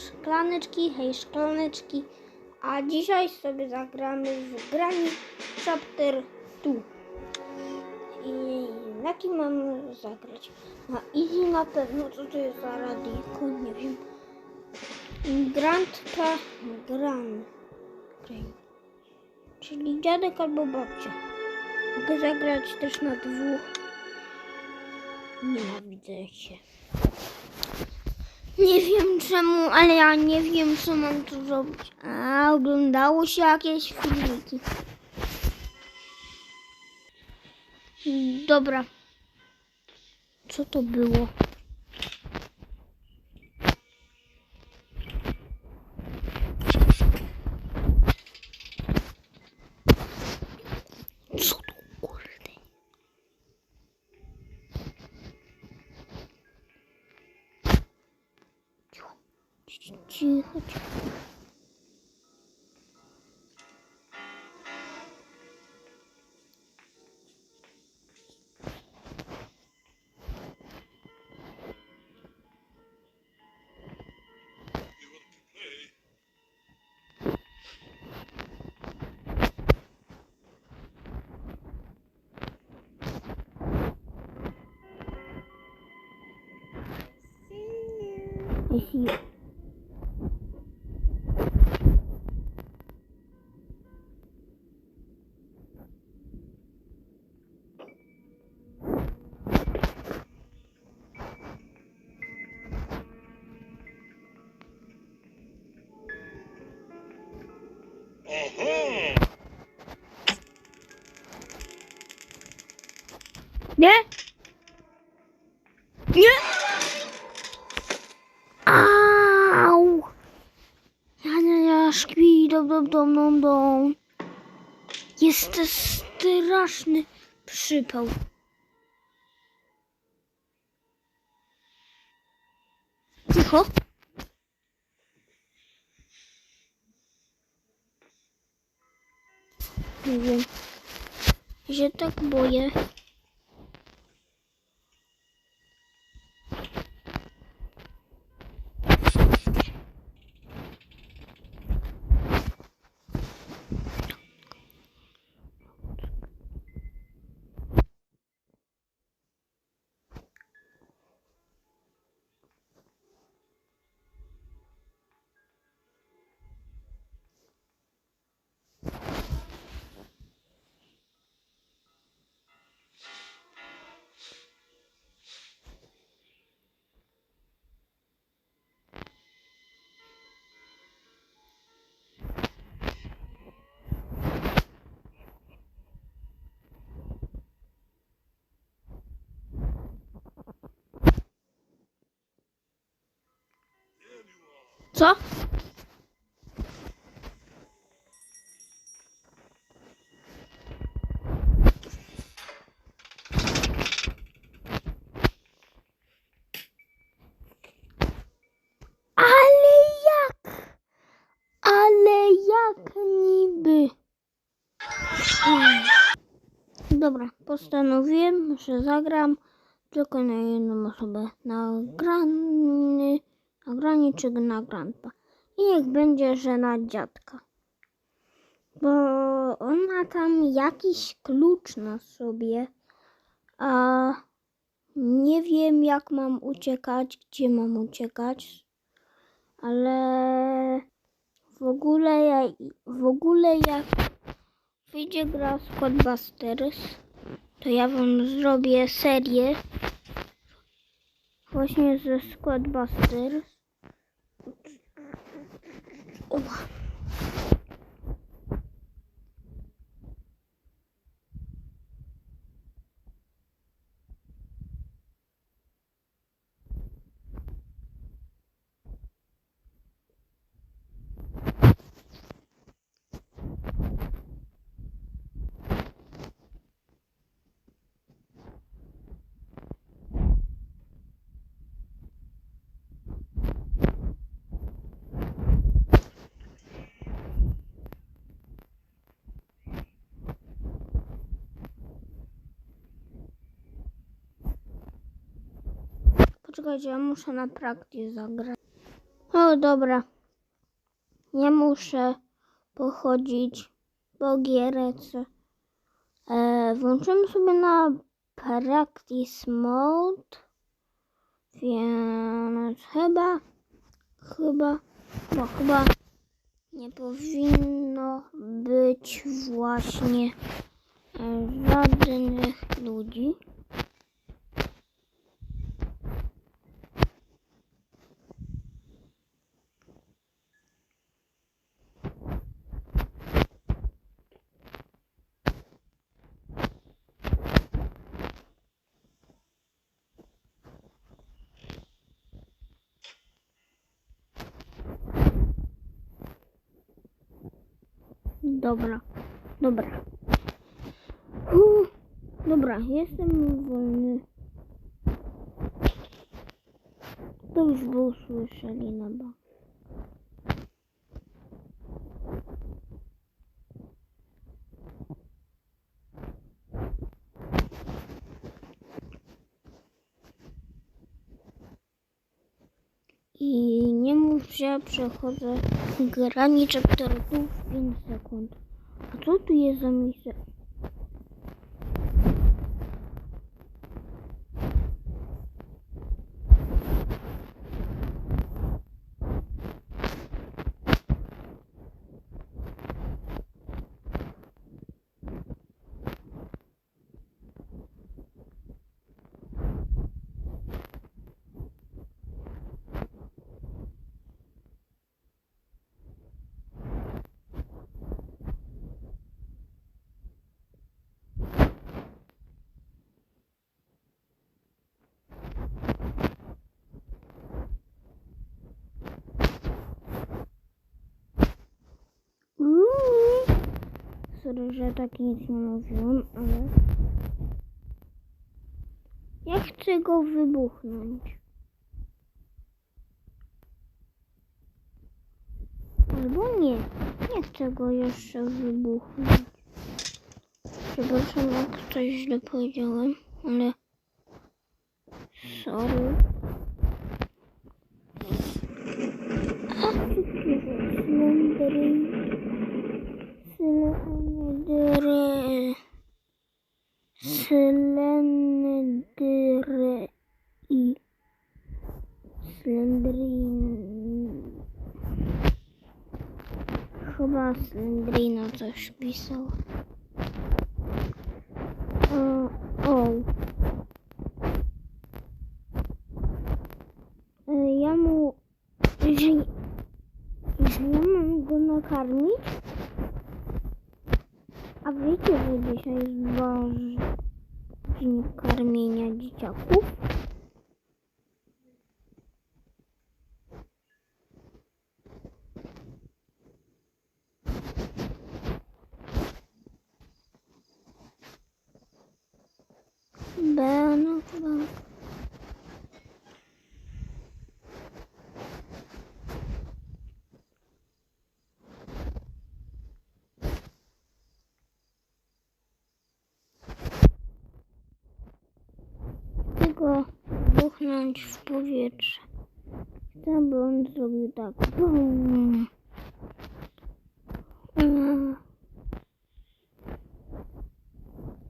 szklaneczki, hej szklaneczki. A dzisiaj sobie zagramy w grani chapter 2. I na kim mam zagrać? Na easy na pewno, co to jest za radyjko, nie wiem. Grandpa Gran. Gran. Czyli dziadek albo babcia. Mogę zagrać też na dwóch. Nienawidzę się. Nie wiem czemu, ale ja nie wiem, co mam tu zrobić. A, oglądało się jakieś filmiki. Dobra. Co to było? Jeśli... Aha! Nie? Nie? Au! Ja, ja, ja, dom, dom, dom. Jest straszny przypał. Cicho. Nie wiem. Ja się tak boję. Co? Ale jak? Ale jak niby? Dobra, postanowiłem, że zagram tylko na jedną osobę. Na grany, czy na grandpa. I niech będzie, że na dziadka. Bo on ma tam jakiś klucz na sobie. A nie wiem jak mam uciekać, gdzie mam uciekać. Ale w ogóle ja, w ogóle jak wyjdzie gra Squadbusters, to ja wam zrobię serię właśnie ze Squadbusters. 哇 Poczekajcie, ja muszę na praktyce zagrać. O, dobra. Ja muszę pochodzić po gierece. E, włączymy sobie na practice mode. Więc chyba, chyba, bo chyba nie powinno być właśnie e, żadnych ludzi. Dobra, dobra. Uuu, dobra, jestem wolny. To już by usłyszeli na bank. I że przechodzę grami chapterów w 5 sekund. A co tu jest za miejsce? Uuu. Że tak nic nie mówiłam, ale... Ja chcę go wybuchnąć. Albo nie. Nie chcę go jeszcze wybuchnąć. Przepraszam, jak coś źle powiedziałem, ale... Sorry. A, tu. Slendry. Slendry. Slendrin. Chyba Slendrina coś pisał. O, o. E, Ja mu, że, że ja mam go nakarmić, a wiecie, że dzisiaj jest Boży dzień karmienia dzieciaków? Będę chyba. Tylko buchnąć w powietrze. Chcę, by on zrobił tak. Bum.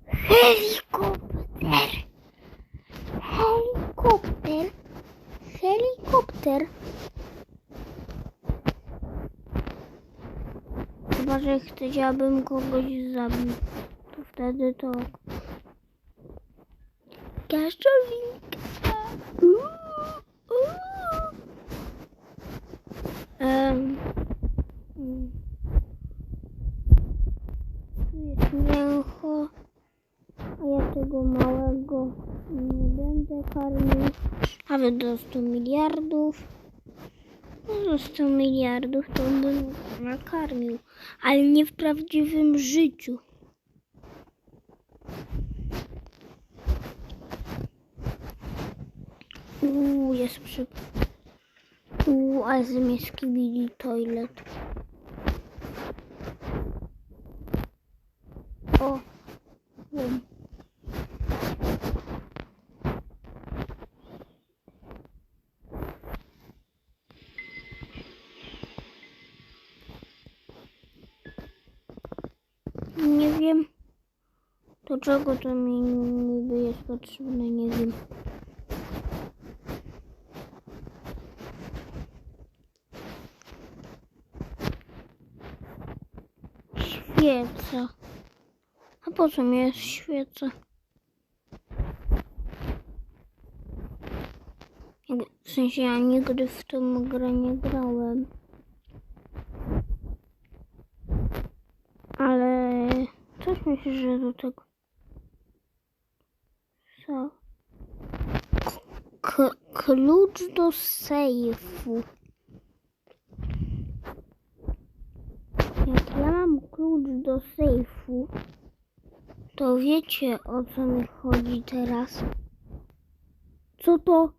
Helikopter. Helikopter. Helikopter. Chyba, że chciałabym kogoś zabić. To wtedy to... Kaszowinka. Uuu, uuu. Em, mm. Tu jest mięcho. A ja tego małego nie będę karmił. Nawet do 100 miliardów. No do 100 miliardów to bym nakarmił. Ale nie w prawdziwym życiu. Uuu, jest przy... Uuu, ale z mnie toilet. Wiem. Do czego to mi niby jest potrzebne, nie wiem. Świeca. A po co mi jest świeca? W sensie ja nigdy w tą grę nie grałem. Ale coś myślę, że do tego. Co? K- klucz do sejfu. Jak ja mam klucz do sejfu, to wiecie o co mi chodzi teraz. Co to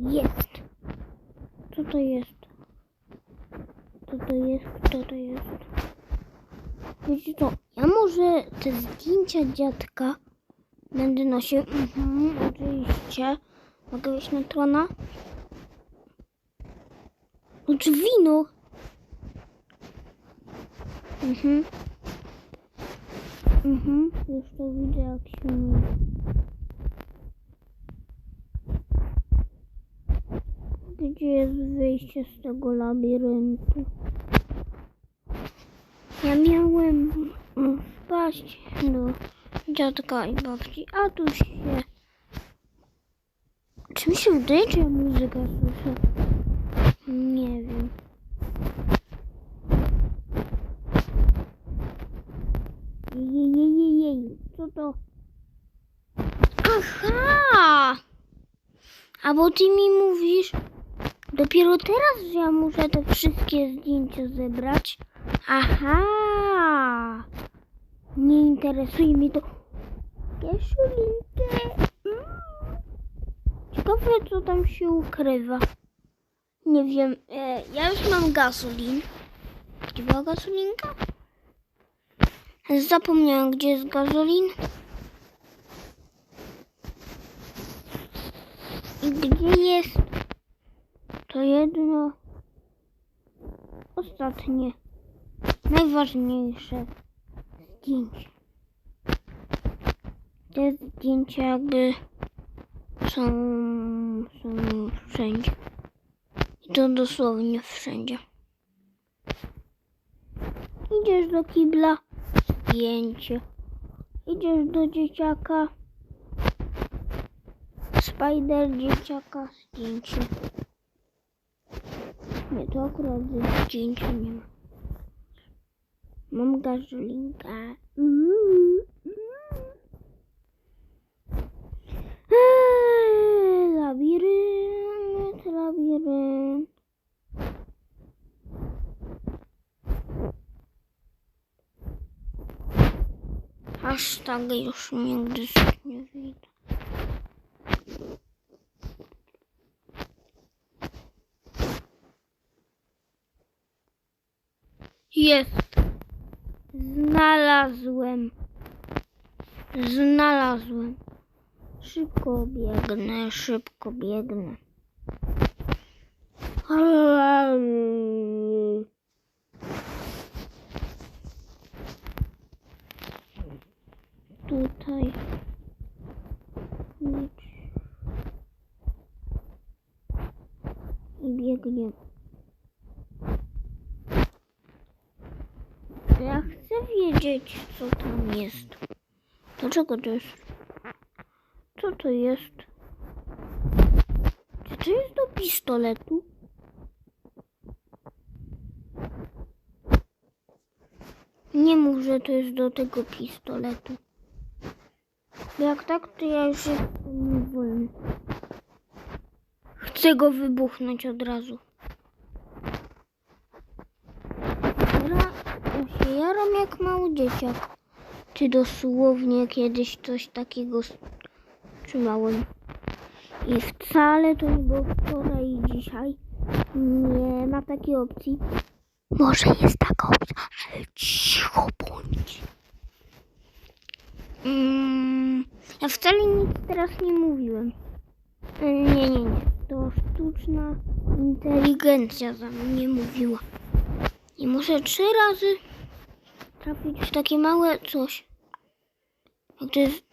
jest? Co to jest? Co to jest? Kto to jest? Wiecie co? Ja może te zdjęcia dziadka będę nosił. Mhm, oczywiście. Mogę wejść na trona? Drzwi no. Mhm. Mhm. Już to widzę jak się myje. Gdzie jest wyjście z tego labiryntu? Ja miałem mm, wpaść do dziadka i babci, a tu się... Czy mi się wydaje, czy ja muzykę słyszę? Nie wiem. Jej. Co to? Aha! A bo ty mi mówisz, dopiero teraz, ja muszę te wszystkie zdjęcia zebrać. Aha! Nie interesuje mnie to. Jaszulinkę. Mm. Ciekawe, co tam się ukrywa. Nie wiem, e, ja już mam gasolin. Gdzie była gasolinka? Zapomniałem, gdzie jest gazolin. I gdzie jest jedno ostatnie, najważniejsze zdjęcie. Te zdjęcia jakby są, są wszędzie. I to dosłownie wszędzie. Idziesz do kibla, zdjęcie. Idziesz do dzieciaka, spider dzieciaka, zdjęcie. Nie, to akurat zdjęcia nie ma. Mam gazolinkę. Mm. Eee, Labirynt, labirynt. Tak już nigdy nie widzę. Jest. Znalazłem. Znalazłem. Szybko biegnę, szybko biegnę. Tutaj. Nic. I biegnie. Ja chcę wiedzieć, co tam jest. Dlaczego to jest? To jest? Czy to jest do pistoletu? Nie mów, że to jest do tego pistoletu. Jak tak, to ja już jestem niewolny. Chcę go wybuchnąć od razu. Ja się jaram jak mały dzieciak. Czy dosłownie kiedyś coś takiego trzymałem. I wcale to nie było wczoraj i dzisiaj. Nie ma takiej opcji. Może jest taka opcja, ale cicho bądź. Mm, ja wcale nic teraz nie mówiłem. E, Nie, nie, nie. To sztuczna inteligencja za mnie mówiła. I muszę trzy razy trafić w takie małe coś. Jak to jest...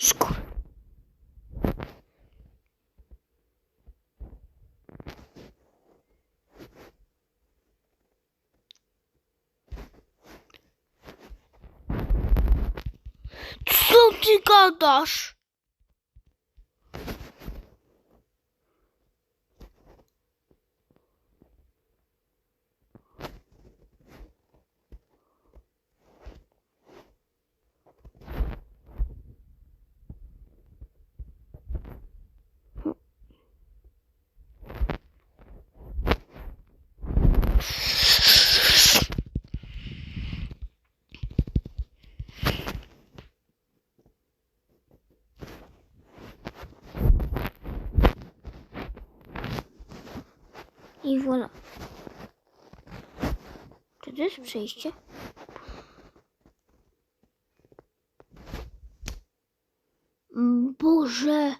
Szkur. Co ty I voilà. Czy to jest przejście? Boże!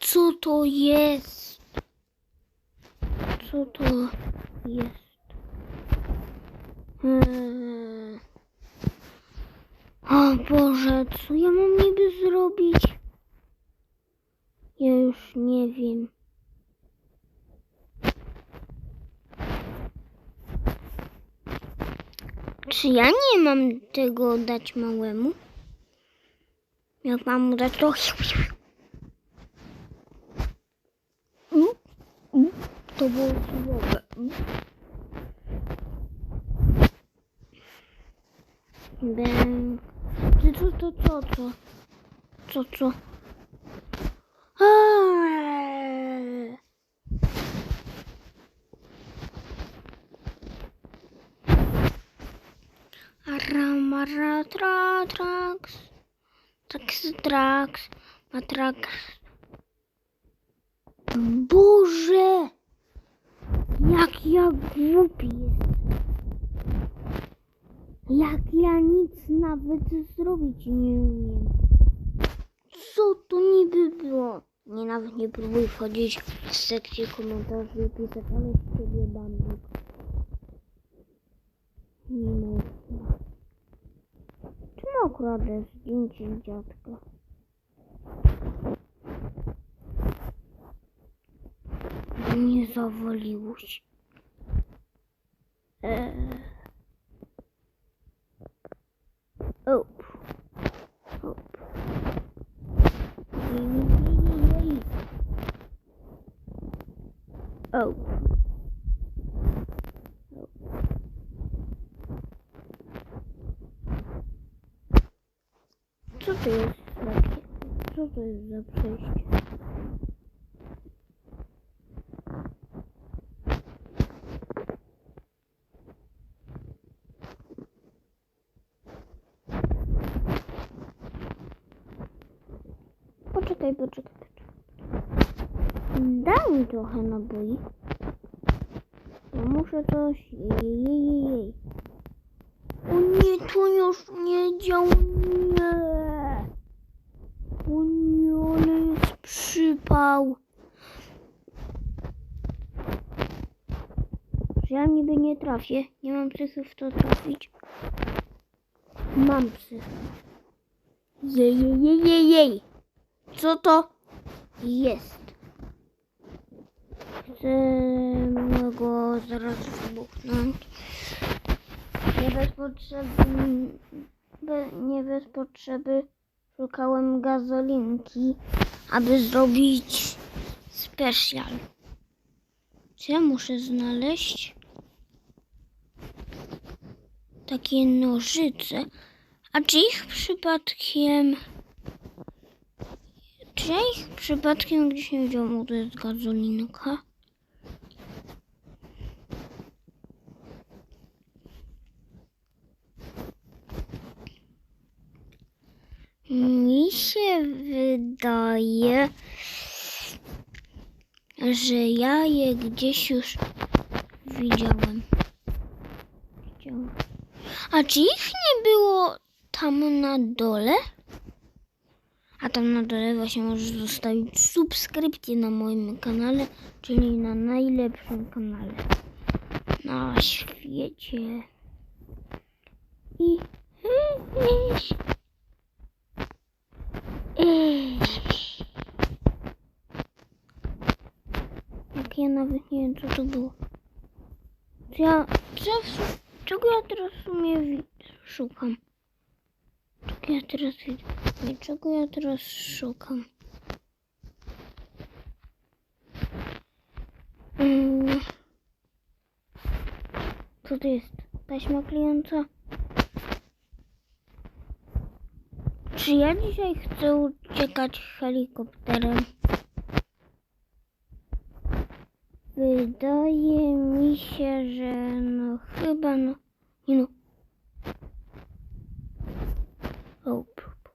Co to jest? Co to jest? Hmm. O Boże, co ja mam niby zrobić? Ja już nie wiem. Czy ja nie mam tego dać małemu? Jak mam mu dać to... To było. Bęk. Ty co, to, co, co? Co, co? Eee. Aramara tra traks. Traks traks. Matraks. Boże! Jak ja głupi jestem. Jak ja nic nawet zrobić nie umiem. Co to niby było? Nie, nawet nie próbuj wchodzić w sekcję komentarzy i pisać, ale z ciebie. Nie. Zdjęcie dziadka? Nie zawaliło się. Eee. Op. Op. Op. Co to jest takie? Co to jest za przejście? Poczekaj, poczekaj, poczekaj. Daj mi trochę naboi. Ja muszę coś... Jej, jej, jej. O nie, to już nie działa. Ale jest przypał. Że ja niby nie trafię. Nie mam psychy w to trafić. Mam psychy. Jej, jej, jej, jej. Co to jest? Chcę go zaraz wybuchnąć. Nie bez potrzeby, nie bez potrzeby szukałem gazolinki, aby zrobić specjal. Co ja muszę znaleźć? Takie nożyce. A czy ich przypadkiem... Czy ja ich przypadkiem gdzieś nie widziałam? To jest gazolinka. Mi się wydaje, że ja je gdzieś już widziałem. A czy ich nie było tam na dole? A tam na dole właśnie możesz zostawić subskrypcję na moim kanale, czyli na najlepszym kanale. na świecie. I... Jak ja nawet nie wiem, co to było. Ja, co, czego ja teraz w sumie szukam? Czego ja teraz widzę? Czego ja teraz szukam? Mm. Co to jest? Taśma klejąca? Czy ja dzisiaj chcę uciekać helikopterem? Wydaje mi się, że no chyba no. No. O, p- p-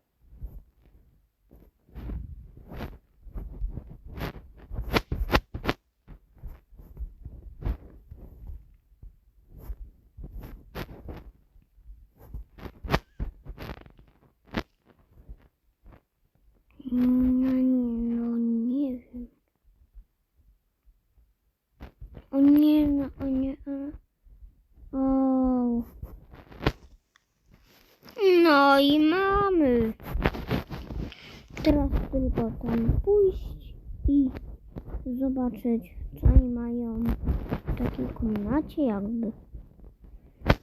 No, no nie wiem. O nie, no, o nie, o. o. No i mamy. Teraz tylko tam pójść i co mają w takiej komnacie jakby.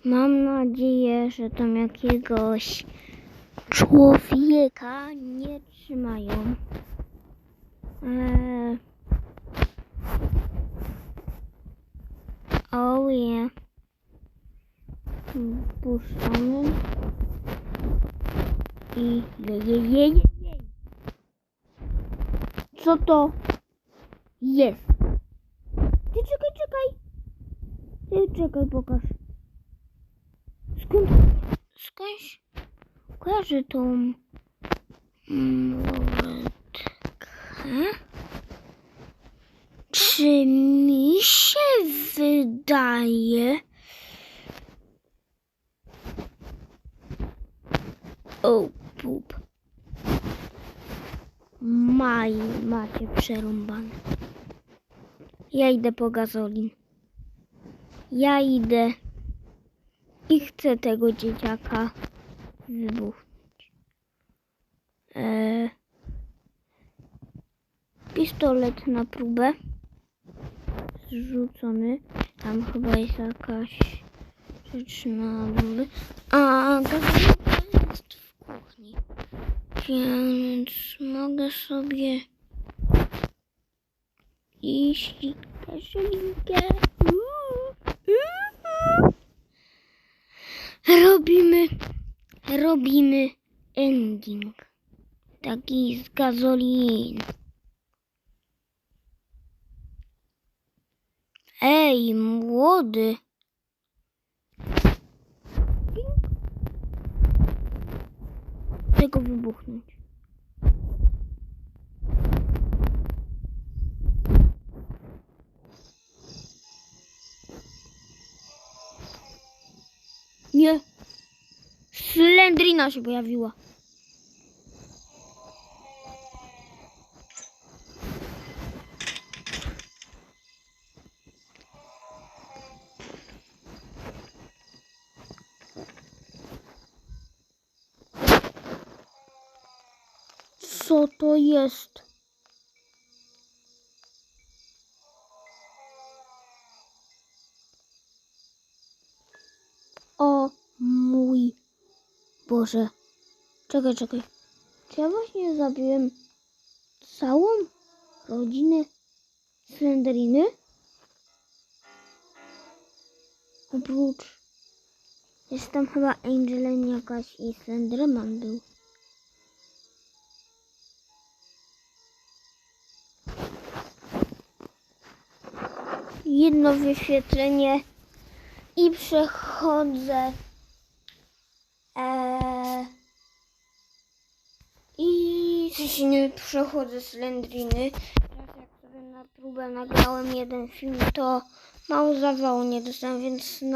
Mam nadzieję, że tam jakiegoś człowieka nie trzymają. Eee. Oh yeah. Puszczamy. I je, je, je, je, je. Co to jest? Ty czekaj, czekaj. Ty czekaj, pokaż. Skąd? Skądś kojarzy tą młotkę? Czy mi się wydaje? O, pup. Maj, macie przerąbane. Ja idę po gazolin. Ja idę i chcę tego dzieciaka wybuchnąć. Eee, pistolet na próbę. Zrzucony. Tam chyba jest jakaś rzecz na dole. A, gazolinka jest w kuchni. Więc mogę sobie iść i gazolinkę. Uuu, uuu. Robimy, robimy ending. Taki z gazolin. Ej, młody. Tego wybuchnąć. Nie. Slendrina się pojawiła. Co to jest? O mój Boże. Czekaj, czekaj. Czy ja właśnie zabiłem całą rodzinę Slenderiny? Oprócz... Jest tam chyba Angelin jakaś i Slenderman był. Jedno wyświetlenie i przechodzę. Coś nie przechodzę z Lendriny. Teraz jak sobie na próbę nagrałem jeden film, to mało zawału nie dostałem, więc na